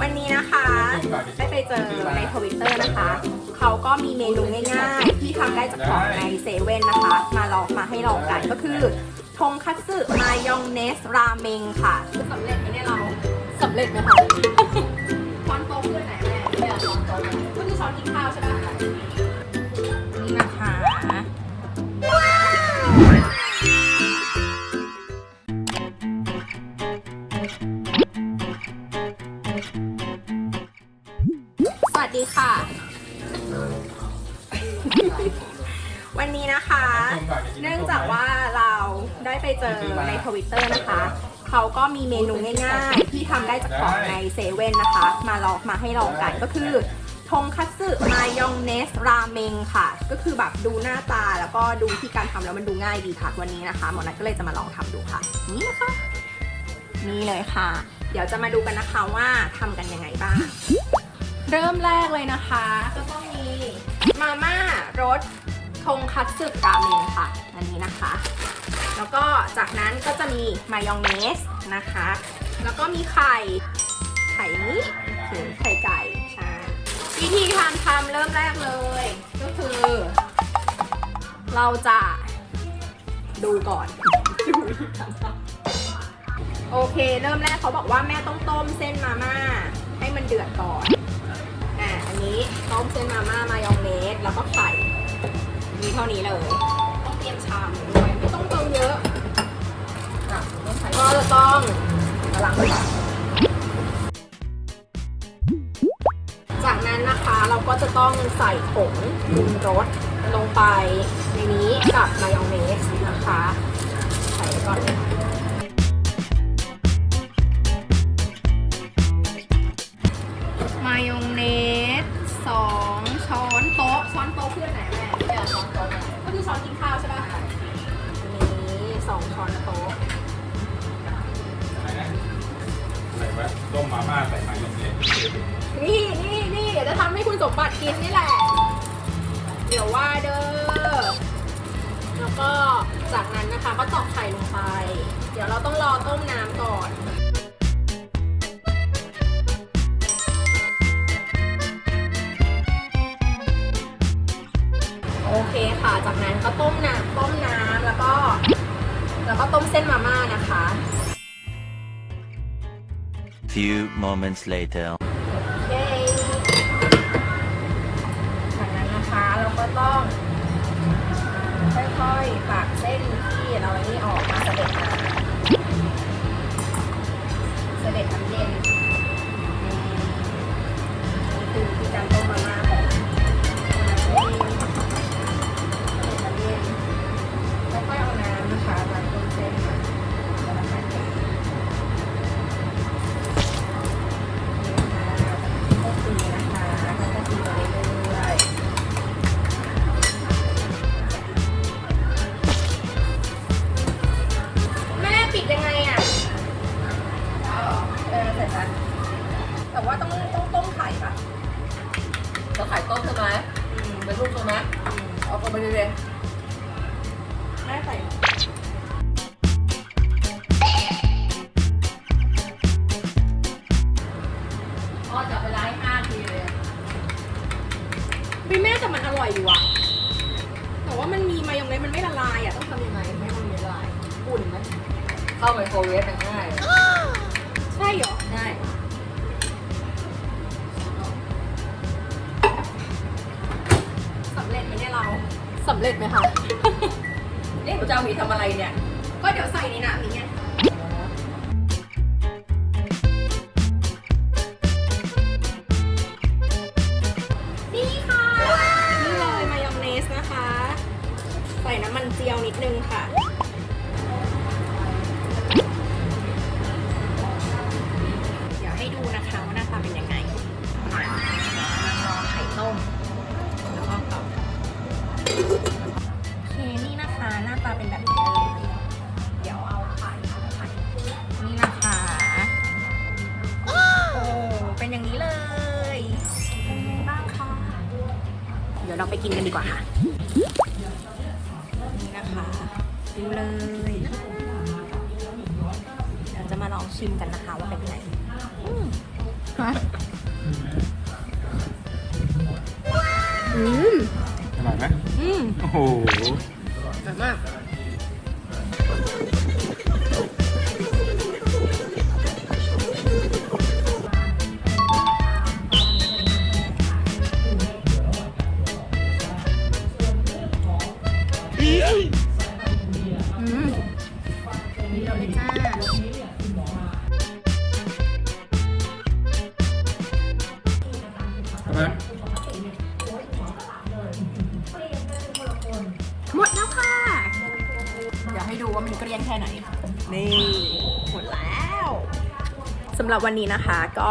วันนี้นะคะได้ไปเจอในทวิตเตอร์นะคะ เขาก็มีเมนูง่ายๆ ที่ทำได้จากของในเซเว่นนะคะ มาลองมาให้ลองกันก็คือทงคัตสึมายองเนสราเมงค่ะสำเร็จไหมเนี่ยเราสำเร็จไหมคะช้อนโต๊ะเพื่อไหนแม่เนี่ยช้อนโต๊ะก็คือช้อนกินข้าวใช่ปะนี่ วันนี้นะคะ เนื่องจากว่าเราได้ไปเจอในทวิตเตอร์นะคะ เขาก็มีเมนูง่ายๆ ที่ทำได้จากของในเซเว่นนะคะ มาลองมาให้ลองกันก็คือทงคัตสึมายองเนสราเมงค่ะ ก็คือแบบดูหน้าตาแล้วก็ดูวิธีการทำแล้วมันดูง่ายดีค่ะ วันนี้นะคะหมอนัทก็เลยจะมาลองทำดูค่ะ นี่นะคะนี่เลยค่ะ เดี๋ยวจะมาดูกันนะคะว่าทำกันยังไงบ้าง เริ่มแรกเลยนะคะก็ต้อง มาม่ารสทงคัตสึราเมงค่ะ อันนี้นะคะ แล้วก็จากนั้นก็จะมีมายองเนสนะคะ แล้วก็มีไข่ ไข่นี้คือไข่ไก่ ใช่ วิธีการทำเริ่มแรกเลย ก็คือ เราจะดูก่อนดูวิธีการทำโอเค เริ่มแรกเขาบอกว่าแม่ต้องต้มเส้นมาม่าให้มันเดือดก่อน เท่านี้เลย ต้องเตรียมชามด้วยไม่ต้องเติมเยอะอะก็จะต้องกลังจากนั้นนะคะเราก็จะต้องใส่ผงปรุงรสลงไปในนี้กับมายองเนสนะคะ ช้อนกินข้าวใช่ป่ะอันนี้สองช้อนโต๊ะใส่ไว้ต้มมาม่าใส่มายองเนสนี่นี่นี่เดี๋ยวจะทำให้คุณสมบัติกินนี่แหละ เดี๋ยวว่าเด้อ แล้วก็จากนั้นนะคะก็ตอกไข่ลงไป เดี๋ยวเราต้องรอต้มน้ำก่อน 5 นะคะ few moments later โอเคจากนั้นนะคะเราก็ต้องค่อยๆปากเส้นที่เราอันนี้ออกมาเสด็จมาเสด็จน้ำเย็น แม่แต่มันอร่อยอยู่อะแต่ว่ามันมีมายองเนสมันไม่ละลายอะต้องทำยังไงให้มันไม่ละลายอุ่นไหมเข้าไมโครเวฟมันง่ายใช่เหรอง่ายสำเร็จไหมเนี่ยเราสำเร็จไหมคะนี่กูจะเอาหมีทำอะไรเนี่ย ก็เดี๋ยวใส่ในน้ำนี้ไงนี่ เป็นแบบนี้เดี๋ยวเอาถ่ายข่นี่นะคะโอ้เป็นอย่างนี้เลย เป็นไงบ้างคะ เดี๋ยวเราไปกินกันดีกว่าค่ะ นี่นะคะดูเลยเราจะมาลองชิมกันนะคะว่าเป็นยังไงฮะอืม อร่อยไหมอืม โอ้โห อร่อยมาก อืมนี่เราเลยจ้าทำไมหมดแล้วค่ะ เดี๋ยวให้ดูว่ามันเกลี้ยงแค่ไหน นี่ หมดแล้วสำหรับวันนี้นะคะก็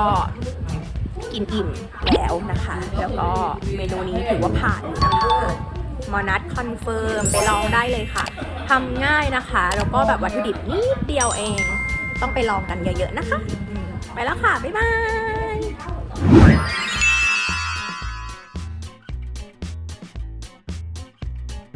กินอิ่มแล้วนะคะ แล้วก็เมนูนี้ถือว่าผ่านนะคะ มอนัทคอนเฟิร์มไปลองได้เลยค่ะทำง่ายนะคะ แล้วก็แบบวัตถุดิบนิดเดียวเอง ต้องไปลองกันเยอะๆนะคะ ไปแล้วค่ะ บ๊ายบาย